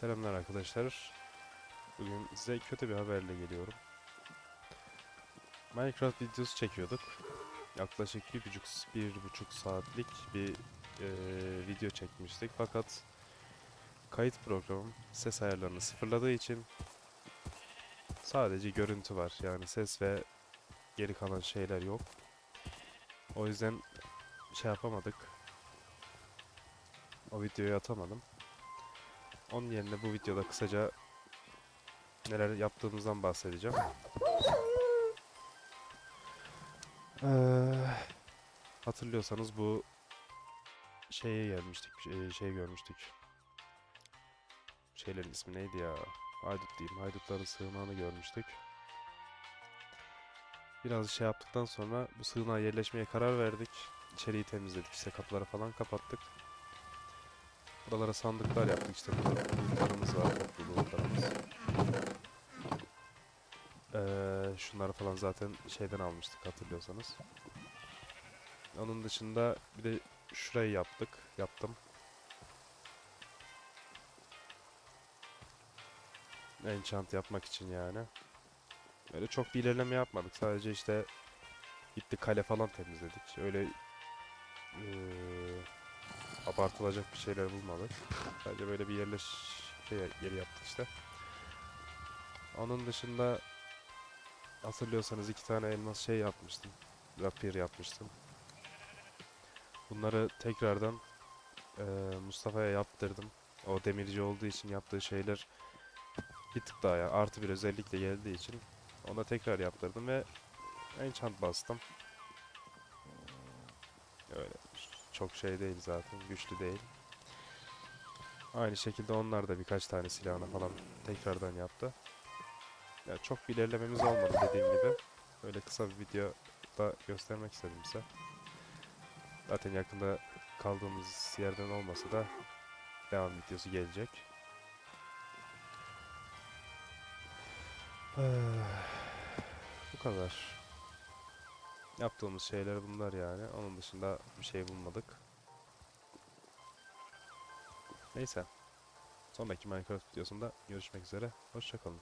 Selamlar arkadaşlar. Bugün size kötü bir haberle geliyorum. Minecraft videosu çekiyorduk. Yaklaşık bir buçuk, bir buçuk saatlik bir eee, video çekmiştik. Fakat kayıt programım ses ayarlarını sıfırladığı için sadece görüntü var. Yani ses ve geri kalan şeyler yok. O yüzden şey yapamadık. O videoyu atamadım. Onun yerine bu videoda kısaca neler yaptığımızdan bahsedeceğim. Eee, hatırlıyorsanız bu şeye gelmiştik, şey, şey görmüştük. Şeylerin ismi neydi ya? Haydut diyeyim, haydutların sığınağını görmüştük. Biraz şey yaptıktan sonra bu sığınağa yerleşmeye karar verdik. İçeriği temizledik, işte kapıları falan kapattık. Buralara sandıklar yaptık işte burada bulutlarımız var, bulutlarımız. Ee, şunları falan zaten şeyden almıştık hatırlıyorsanız. Onun dışında bir de şurayı yaptık, yaptım. Enchant yapmak için yani. Öyle çok bir ilerleme yapmadık. Sadece işte gitti kale falan temizledik. Öyle eee abartılacak bir şeyler bulmadık. Sadece böyle bir yerleş şey yeri yaptık işte. Onun dışında hatırlıyorsanız iki tane elmas şey yapmıştım. Rapier yapmıştım. Bunları tekrardan eee, Mustafa'ya yaptırdım. O demirci olduğu için yaptığı şeyler bir tık daha ya artı bir özellikle geldiği için ona tekrar yaptırdım ve enchant bastım. Öyle çok şey değil zaten, güçlü değil. Aynı şekilde onlar da birkaç tane silahına falan tekrardan yaptı. Ya çok bir ilerlememiz olmadı dediğim gibi. Öyle kısa bir videoda göstermek istedim size. Zaten yakında kaldığımız yerden olmasa da devam videosu gelecek. Bu kadar. Yaptığımız şeyler bunlar yani. Onun dışında bir şey bulmadık. Neyse. Sonraki Minecraft videosunda görüşmek üzere. Hoşçakalın.